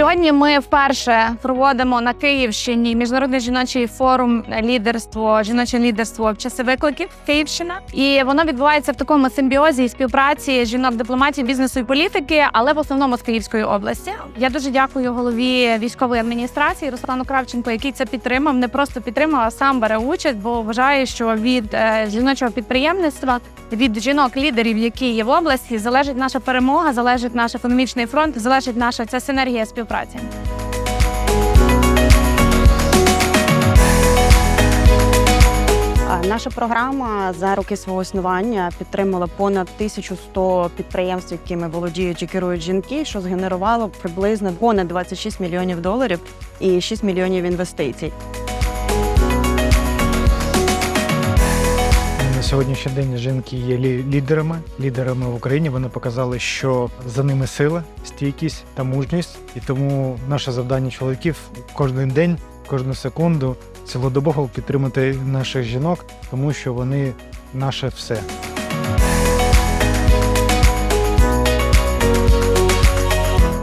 Сьогодні ми вперше проводимо на Київщині міжнародний жіночий форум лідерство, жіноче лідерство в часи викликів Київщина. І воно відбувається в такому симбіозі і співпраці жінок дипломатів, бізнесу і політики, але в основному з Київської області. Я дуже дякую голові військової адміністрації Руслану Кравченко, який це підтримав. Не просто підтримав, а сам бере участь, бо вважає, що від е, жіночого підприємництва, від жінок-лідерів, які є в області, залежить наша перемога, залежить наш економічний фронт, залежить наша ця синергія співпраці. А, Наша програма за роки свого існування підтримала понад 1100 підприємств, якими володіють і керують жінки, що згенерувало приблизно понад 26 мільйонів доларів і 6 мільйонів інвестицій. Сьогоднішній день жінки є лідерами, лідерами в Україні. Вони показали, що за ними сила, стійкість та мужність. І тому наше завдання чоловіків кожен день, кожну секунду цілодобово підтримати наших жінок, тому що вони наше все.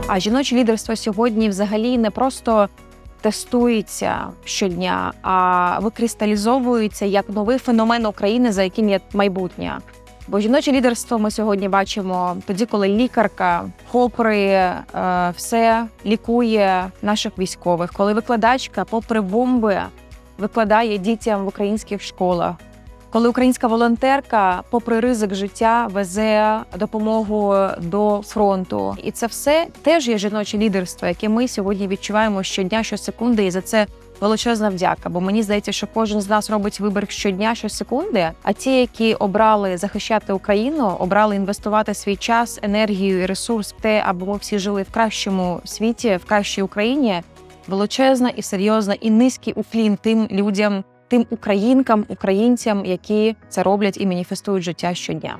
А жіноче лідерство сьогодні взагалі не просто тестується щодня, а викристалізовується як новий феномен України, за яким є майбутнє. Бо жіноче лідерство ми сьогодні бачимо тоді, коли лікарка, попри е, все лікує наших військових, коли викладачка, попри бомби, викладає дітям в українських школах. Коли українська волонтерка, попри ризик життя, везе допомогу до фронту, і це все теж є жіноче лідерство, яке ми сьогодні відчуваємо щодня, щосекунди, і за це величезна вдяка. Бо мені здається, що кожен з нас робить вибір щодня, щосекунди. А ті, які обрали захищати Україну, обрали інвестувати свій час, енергію і ресурс в те, аби ми всі жили в кращому світі, в кращій Україні. Величезна і серйозна, і низький уклін тим людям, тим українкам, українцям, які це роблять і маніфестують життя щодня.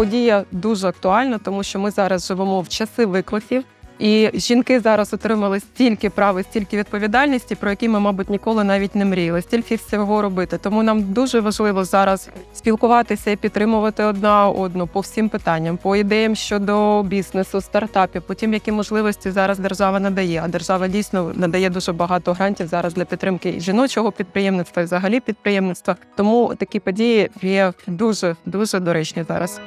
подія дуже актуальна, тому що ми зараз живемо в часи викликів, і жінки зараз отримали стільки прав і стільки відповідальності, про які ми, мабуть, ніколи навіть не мріяли, стільки всього робити. Тому нам дуже важливо зараз спілкуватися і підтримувати одна одну по всім питанням, по ідеям щодо бізнесу, стартапів, по тим, які можливості зараз держава надає. А держава дійсно надає дуже багато грантів зараз для підтримки і жіночого підприємництва, і взагалі підприємництва. Тому такі події є дуже дуже доречні зараз.